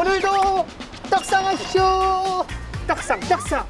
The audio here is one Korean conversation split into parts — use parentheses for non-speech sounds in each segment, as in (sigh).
오늘도 떡상하시죠. 떡상, 떡상.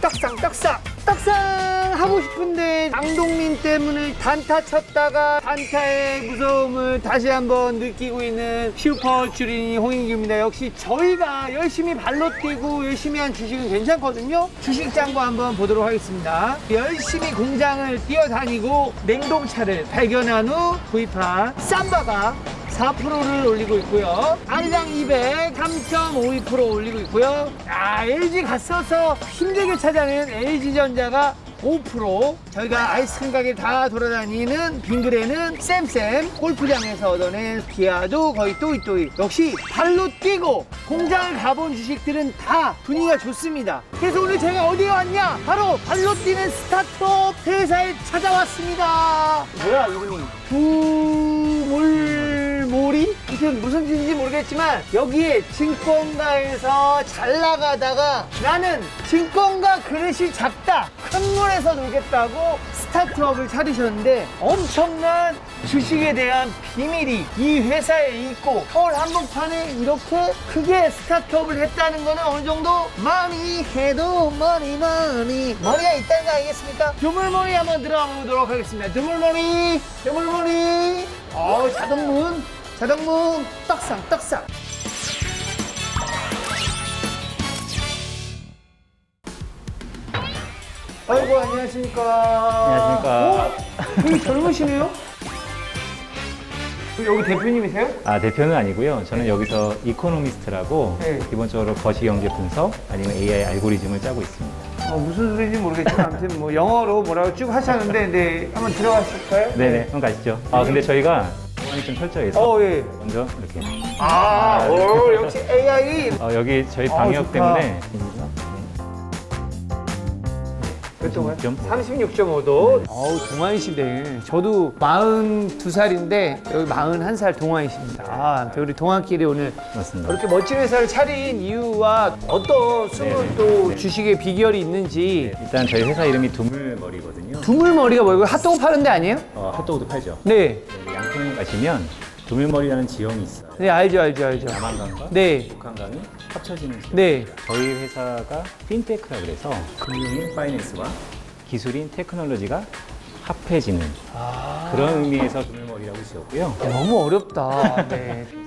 떡상, 떡상. 떡상 하고 싶은데 강동민 때문에 단타 쳤다가 단타의 무서움을 다시 한번 느끼고 있는 슈퍼 주린이 홍인규입니다. 역시 저희가 열심히 발로 뛰고 열심히 한 주식은 괜찮거든요. 주식 짱구 한번 보도록 하겠습니다. 열심히 공장을 뛰어다니고 냉동차를 발견한 후 구입한 쌈바가 4%를 올리고 있고요. 아리랑 200 3.52% 올리고 있고요. 아, LG 갔어서 힘들게 찾아낸 LG전자가 5% 저희가 아이스크림 가게 다 돌아다니는 빙그레는 쌤쌤 골프장에서 얻어낸 기아도 거의 또이또이 역시 발로 뛰고 공장을 가본 주식들은 다 분위기가 좋습니다 그래서 오늘 제가 어디에 왔냐 바로 발로 뛰는 스타트업 회사에 찾아왔습니다 뭐야 이름이 두물모리? 아무튼 무슨 뜻인지 모르겠지만 여기에 증권가에서 잘 나가다가 나는 증권가 그릇이 작다 큰 물에서 놀겠다고 스타트업을 차리셨는데 엄청난 주식에 대한 비밀이 이 회사에 있고 서울 한복판에 이렇게 크게 스타트업을 했다는 거는 어느 정도 많이 해도 머니 머니 머리가 있다는 거 아니겠습니까? 드물머리 한번 들어가 보도록 하겠습니다. 드물머리 드물머리. 어 자동문 자동문 떡상 떡상 아이고 안녕하십니까 안녕하십니까. 어? 되게 젊으시네요 여기 대표님이세요? 아, 대표는 아니고요. 저는 여기서 이코노미스트라고 네. 기본적으로 거시 경제 분석 아니면 AI 알고리즘을 짜고 있습니다. 어, 무슨 소리인지 모르겠지만 아무튼 뭐 영어로 뭐라고 쭉 하셨는데 네 한번 들어가실까요? 네네, 그럼 가시죠. 아, 근데 저희가 보안이 좀 철저해서 어 예. 먼저 이렇게. 아, 오, 역시 AI. 어, 여기 저희 아, 방역 좋다. 때문에 몇 도가요? 36.5. 36.5도. 어우, 동안이시네. 저도 42살인데 여기 41살 동안이십니다. 아, 우리 동안끼리 오늘 맞습니다. 이렇게 멋진 회사를 차린 이유와 어떤 숨은 네네. 또 네. 주식의 비결이 있는지. 일단 저희 회사 이름이 두물머리거든요. 두물머리가 뭐예요? 핫도그 파는 데 아니에요? 어, 핫도그도 팔죠. 네. 네, 양평에 가시면 두물머리라는 지형이 있어요. 네, 알죠, 알죠, 알죠. 남한강과 네. 북한강이 합쳐지는 지역. 네. 저희 회사가 핀테크라 그래서 금융인 파이낸스와 기술인 테크놀로지가 합해지는 아. 그런 의미에서 두물머리라고 지었고요. 너무 어렵다. 네. (laughs)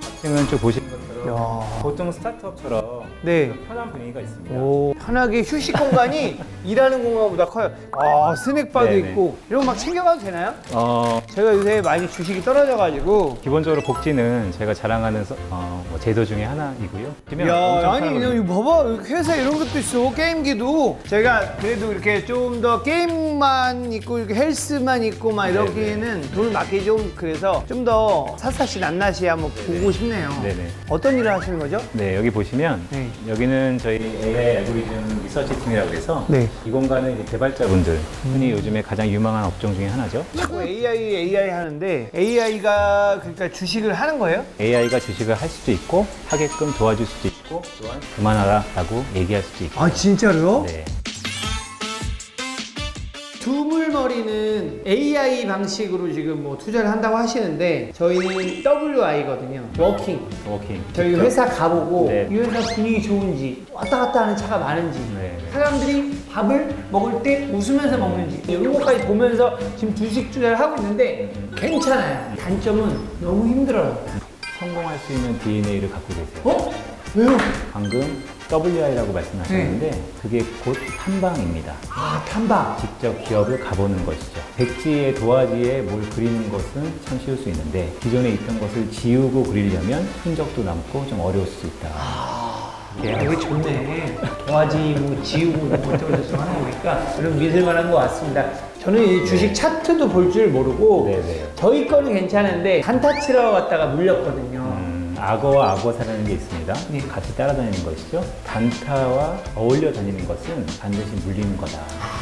보시는 것처럼 야. 보통 스타트업처럼 네. 편한 분위기가 있습니다. 오, 편하게 휴식 공간이 (laughs) 일하는 공간보다 커요. 아, 스낵바도 네네. 있고 이런 거 막 챙겨가도 되나요? 어, 제가 요새 많이 주식이 떨어져가지고. 기본적으로 복지는 제가 자랑하는 서- 어, 뭐 제도 중에 하나이고요. 그러면 야, 엄청 아니 편하거든요. 이거 봐봐 회사 이런 것도 있어 게임기도 제가 그래도 이렇게 좀 더 게임만 있고 이렇게 헬스만 있고 막 이렇게는 돈을 맞기 좀 그래서 좀더 사사시 낱낱이 한번 보고 싶네요. 네네. 어떤 일을 하시는 거죠? 네, 여기 보시면 네. 여기는 저희 AI 알고리즘 리서치 팀이라고 해서 네. 이 공간은 이제 개발자분들 흔히 요즘에 가장 유망한 업종 중에 하나죠. 자꾸 AI AI 하는데 AI가 그러니까 주식을 하는 거예요? AI가 주식을 할 수도 있고 하게끔 도와줄 수도 있고 또한 그만하라라고 얘기할 수도 있고. 아 진짜로요? 네. 두물머리는 AI 방식으로 지금 뭐 투자를 한다고 하시는데 저희는 WI거든요. 워킹. 워킹. 저희. 회사 가보고 네. 이 회사 분위기 좋은지 왔다 갔다 하는 차가 많은지 네. 사람들이 밥을 먹을 때 웃으면서 먹는지 이런 것까지 보면서 지금 주식 투자를 하고 있는데 괜찮아요. 단점은 너무 힘들어요. 성공할 수 있는 DNA를 갖고 계세요. 어? 왜요? 방금 WI라고 말씀하셨는데 그게 곧 탐방입니다. 아 탐방. 직접 기업을 가보는 것이죠. 백지에 도화지에 뭘 그리는 것은 참 쉬울 수 있는데 기존에 있던 것을 지우고 그리려면 흔적도 남고 좀 어려울 수 있다. 예, 이게 좋네. 도화지 뭐 지우고 뭐 어쩌고 저쩌고 하는 거니까 여러분 믿을 만한 것 같습니다. 저는 이 주식 차트도 볼 줄 모르고 네네. 저희 거는 괜찮은데 단타 치러 갔다가 물렸거든요. 음, 악어와 악어사라는 게 있습니다. 네. 같이 따라다니는 것이죠. 단타와 어울려 다니는 것은 반드시 물리는 거다.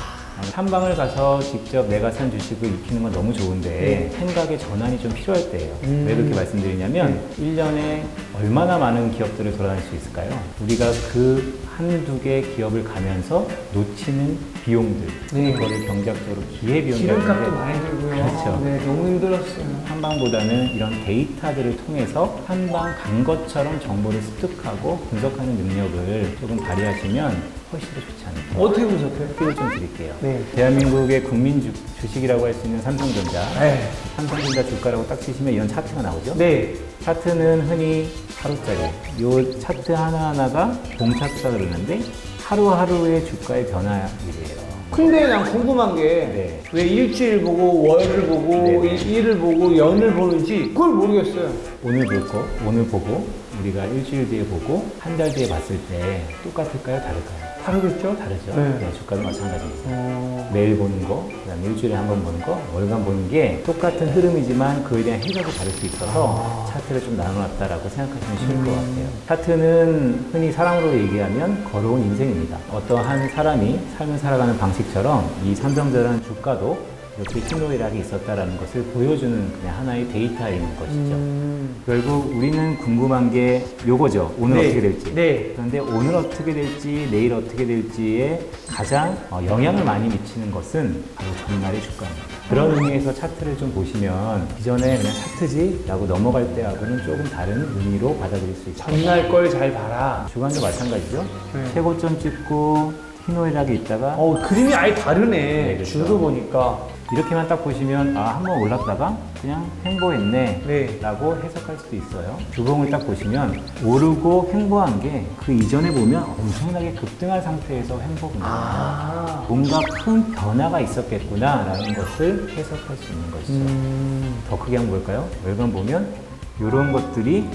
탐방을 가서 직접 내가 산 주식을 익히는 건 너무 좋은데 생각의 전환이 좀 필요할 때예요. 음. 왜 그렇게 말씀드리냐면 일 1년에 얼마나 많은 기업들을 돌아다닐 수 있을까요? 우리가 그 한두 개 기업을 가면서 놓치는 비용들, 네. 그거를 경제학적으로 기회비용이라고 기름값도 하는데 많이 들고요. 그렇죠. 네, 너무 힘들었어요. 한방보다는 이런 데이터들을 통해서 한방 간 것처럼 정보를 습득하고 분석하는 능력을 조금 발휘하시면 훨씬 더 좋지 않을까. 어떻게 보셨어요? 팁을 좀 드릴게요. 네. 대한민국의 국민 주, 주식이라고 할 수 있는 삼성전자. 네. 삼성전자 주가라고 딱 치시면 이런 차트가 나오죠? 네. 차트는 흔히 하루짜리. 요 차트 하나하나가 봉차트가 그러는데 하루하루의 주가의 변화일이에요. 근데 난 궁금한 게 왜 네. 일주일 보고 월을 보고 네. 일- 일을 보고 연을 보는지 그걸 모르겠어요. 오늘 볼 거, 오늘 보고 우리가 일주일 뒤에 보고 한 달 뒤에 봤을 때 똑같을까요? 다를까요? 다르겠죠? 다르죠. 네. 네, 주가도 마찬가지입니다. 어... 매일 보는 거, 그다음에 일주일에 한 번 보는 거, 월간 보는 게 똑같은 흐름이지만 그에 대한 해석이 다를 수 있어서 차트를 좀 나눠놨다라고 생각하시면 쉬울 것 같아요. 차트는 흔히 사람으로 얘기하면 걸어온 인생입니다. 어떠한 사람이 삶을 살아가는 방식처럼 이 삼성전자라는 주가도 이렇게 희노애락이 있었다라는 것을 보여주는 그냥 하나의 데이터인 것이죠. 음... 결국 우리는 궁금한 게 요거죠. 오늘 네. 어떻게 될지. 네. 그런데 오늘 어떻게 될지, 내일 어떻게 될지에 가장 어, 영향을 많이 미치는 것은 바로 전날의 주가입니다. 그런 의미에서 차트를 좀 보시면 기존에 그냥 차트지라고 넘어갈 때하고는 조금 다른 의미로 받아들일 수 있어요. 전날 걸 잘 봐라. 주간도 마찬가지죠. 네. 최고점 찍고 희노애락이 있다가 어 그림이 아예 다르네. 네, 그렇죠. 주도 보니까. 이렇게만 딱 보시면 아 한 번 올랐다가 그냥 횡보했네 네. 라고 해석할 수도 있어요 주봉을 딱 보시면 오르고 횡보한 게 그 이전에 보면 엄청나게 급등한 상태에서 횡보구나 아. 뭔가 큰 변화가 있었겠구나 라는 것을 해석할 수 있는 것이죠 음... 더 크게 한번 볼까요? 월간 보면 이런 것들이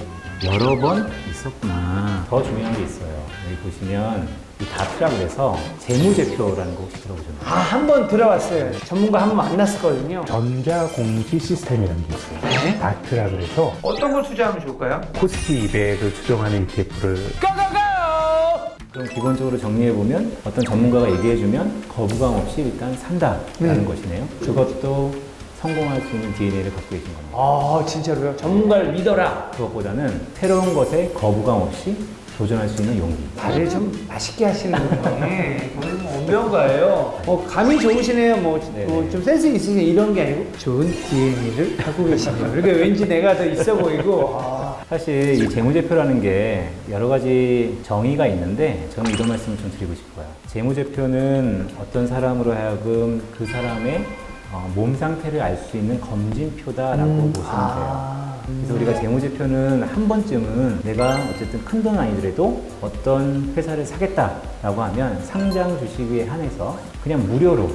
여러 번 있었구나 더 중요한 게 있어요 여기 보시면 이 해서 재무제표라는 거 혹시 들어보셨나요? 아, 한 번 들어봤어요. 전문가 한 번 만났었거든요. 전자공시 시스템이라는 게 있어요. 네. 다트라 그래서 어떤 걸 투자하면 좋을까요? 코스피 200을 추정하는 ETF를! 그럼 기본적으로 정리해보면 어떤 전문가가 얘기해주면 거부감 없이 일단 산다라는 네. 것이네요. 그것도 성공할 수 있는 DNA를 갖고 계신 겁니다. 아, 진짜로요? 전문가를 믿어라. 그것보다는 새로운 것에 거부감 없이 도전할 수 있는 용기. 말을 좀 맛있게 하시는군요. 오늘 원병가예요. 어, 감이 좋으시네요. 뭐, 네네. 뭐좀 센스 있으시네. 이런 게 아니고 좋은 DNA를 갖고 계시네요. 이렇게 왠지 내가 더 있어 보이고. 아, 사실 이 재무제표라는 게 여러 가지 정의가 있는데 저는 이런 말씀을 좀 드리고 싶어요. 재무제표는 어떤 사람으로 하여금 그 사람의 어, 몸 상태를 알 수 있는 검진표다라고 보시면 돼요. 아, 그래서 우리가 재무제표는 한 번쯤은 내가 어쨌든 큰 돈 아니더라도 어떤 회사를 사겠다라고 하면 상장 주식에 한해서 그냥 무료로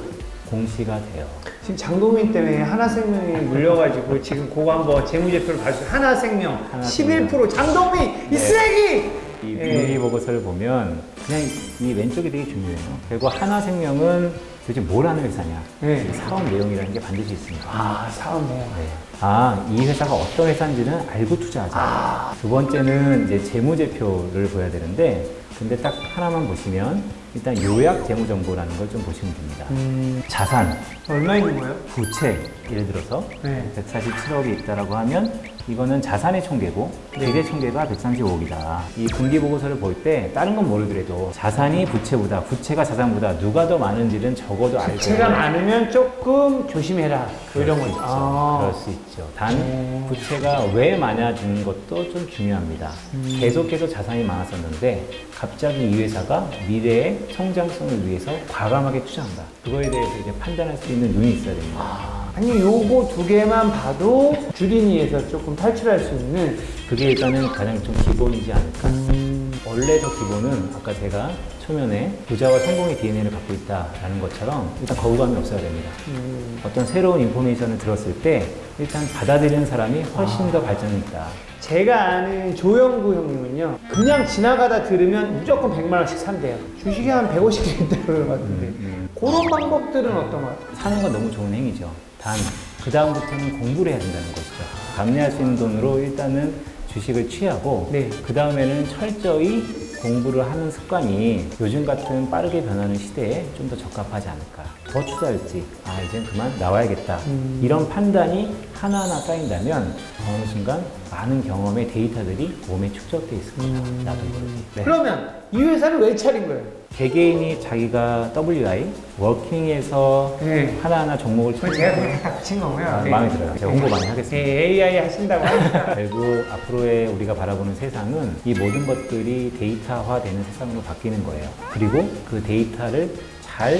공시가 돼요. 지금 장동민 때문에 하나생명이 물려가지고 지금 그거 한번 재무제표를 봤어요. 하나생명 하나생명. 11% 장동민 이 네. 쓰레기! 이 예. 분리 보고서를 보면 그냥 이 왼쪽이 되게 중요해요. 결국 하나생명은 도대체 뭘 하는 회사냐? 네. 이 사업 내용이라는 게 반드시 있습니다. 아, 사업네요. 네. 아, 이 회사가 어떤 회사인지는 알고 투자하자. 아. 두 번째는 이제 재무제표를 보야 되는데, 근데 딱 하나만 보시면, 일단 요약 재무정보라는 걸 좀 보시면 됩니다. 음, 자산, 얼마 있는 거예요? 부채, 예를 들어서 네. 147억이 있다라고 하면, 이거는 자산의 총계고, 기재 총계가 135억이다. 이 분기 보고서를 볼 때, 다른 건 모르더라도, 자산이 부채보다, 부채가 자산보다 누가 더 많은지는 적어도 알고. 부채가 많으면 조금 조심해라. 이런 수 거죠. 아. 그럴 수 있죠. 단 음. 부채가 왜 많아지는 것도 좀 중요합니다. 음. 계속해서 자산이 많았었는데 갑자기 이 회사가 미래의 성장성을 위해서 과감하게 투자한다. 그거에 대해서 이제 판단할 수 있는 눈이 있어야 됩니다. 아니 요거 두 개만 봐도 주린이에서 조금 탈출할 수 있는 그게 일단은 가장 좀 기본이지 않을까. 음, 원래 더 기본은 아까 제가 초면에 부자와 성공의 DNA를 갖고 있다라는 것처럼 일단 거부감이 없어야 됩니다. 음. 어떤 새로운 인포메이션을 들었을 때 일단 받아들이는 사람이 훨씬 더 발전이 있다. 제가 아는 조영구 형님은요 그냥 지나가다 들으면 무조건 100만 원씩 산대요 주식이 한 150개 있다고 그런 것 같은데 음. 그런 방법들은 어떤 것 같아요? 사는 건 너무 좋은 행위죠. 단, 그 다음부터는 공부를 해야 된다는 것이죠. 감내할 수 있는 돈으로 일단은 주식을 취하고, 네. 그 다음에는 철저히 공부를 하는 습관이 요즘 같은 빠르게 변하는 시대에 좀 더 적합하지 않을까. 더 투자할지, 아, 이젠 그만 나와야겠다. 이런 판단이 하나하나 쌓인다면 어느 순간 많은 경험의 데이터들이 몸에 축적돼 있을 거다. 나도 모르게. 네. 그러면 이 회사를 왜 차린 거예요? 개개인이 자기가 WI, 워킹에서 네. 하나하나 종목을 그걸 제가 그냥 다 붙인 거고요. 아, 네. 마음에 들어요. 제가 홍보 많이 하겠습니다. 네, AI 하신다고 하니까. 결국 (laughs) 앞으로의 우리가 바라보는 세상은 이 모든 것들이 데이터화되는 세상으로 바뀌는 거예요. 그리고 그 데이터를 잘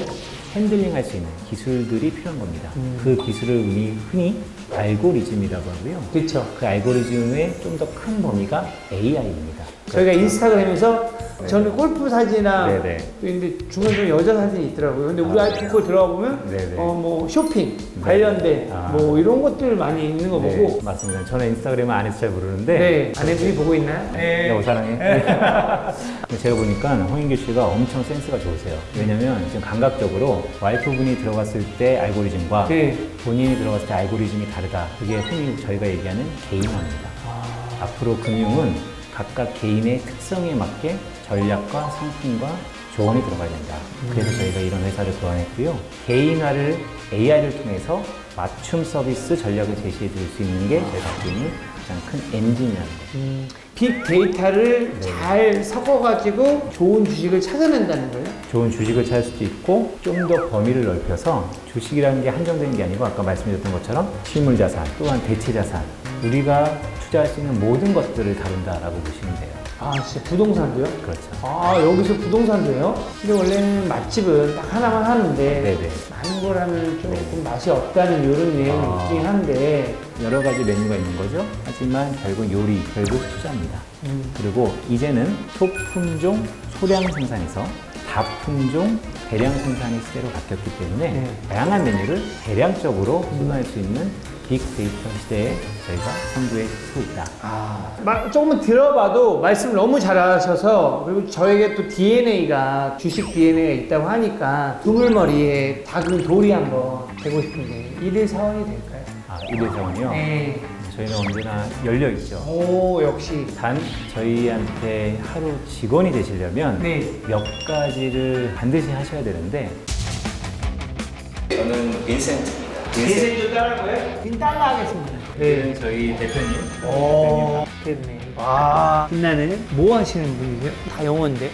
핸들링 할 수 있는 기술들이 필요한 겁니다. 그 기술을 우리 흔히 알고리즘이라고 하고요. 그렇죠. 그 알고리즘의 좀 더 큰 범위가 AI입니다. 저희가 인스타그램에서 저는 골프 사진이나 네네. 또 근데 중간에 좀 여자 사진이 있더라고요. 근데 우리 아, 거 들어가 보면 네네. 어 뭐 쇼핑 관련된 아. 뭐 이런 것들 많이 있는 거 네, 보고 맞습니다. 저는 인스타그램을 안 해서 잘 모르는데 네 아내분이 보고 있나요? 여보 사랑해. 근데 제가 보니까 홍인규 씨가 엄청 센스가 좋으세요. 왜냐면 지금 감각적으로 와이프분이 들어갔을 때 알고리즘과 네. 본인이 들어갔을 때 알고리즘이 다르다. 그게 흔히 저희가 얘기하는 개인화입니다. 아. 앞으로 금융은 각각 개인의 특성에 맞게 전략과 상품과 조언이 들어가야 된다. 그래서 저희가 이런 회사를 고안했고요. 개인화를 AI를 통해서 맞춤 서비스 전략을 제시해 드릴 수 있는 게 저희가 갖고 있는 가장 큰 엔진이라는 거죠. 음, 빅데이터를 네. 잘 섞어가지고 좋은 주식을 찾아낸다는 거예요. 좋은 주식을 찾을 수도 있고 좀 더 범위를 넓혀서 주식이라는 게 한정되는 게 아니고 아까 말씀드렸던 것처럼 실물 자산 또한 대체 자산 우리가 투자할 수 있는 모든 것들을 다룬다라고 보시면 돼요. 아 진짜 부동산도요? 그렇죠. 아 여기서 부동산도요? 근데 원래는 맛집은 딱 하나만 하는데 네네. 많은 걸 하면 조금 맛이 없다는 이런 내용이 아. 있긴 한데 여러 가지 메뉴가 있는 거죠. 하지만 결국 요리, 결국 투자입니다. 음. 그리고 이제는 소품종 소량 생산에서 다품종 대량 생산의 시대로 바뀌었기 때문에 네. 다양한 메뉴를 대량적으로 소화할 수 있는 빅데이터 시대에 저희가 선두에 서고 있다. 아, 마- 조금만 들어봐도 말씀 너무 잘하셔서 그리고 저에게 또 DNA가 주식 DNA가 있다고 하니까 두물머리에 작은 돌이 한번 되고 싶은데 1일 사원이 될까요? 아, 이대성은요. 네. 저희는 언제나 열려 있죠. 오 역시 단 저희한테 하루 직원이 되시려면 네. 몇 가지를 반드시 하셔야 되는데 저는 빈센트입니다. 인생도 따라고요? 빈 따라 하겠습니다. 네, 저희 대표님. 오 됐네. 와 빛나네. 뭐 하시는 분이세요? 다 영어인데.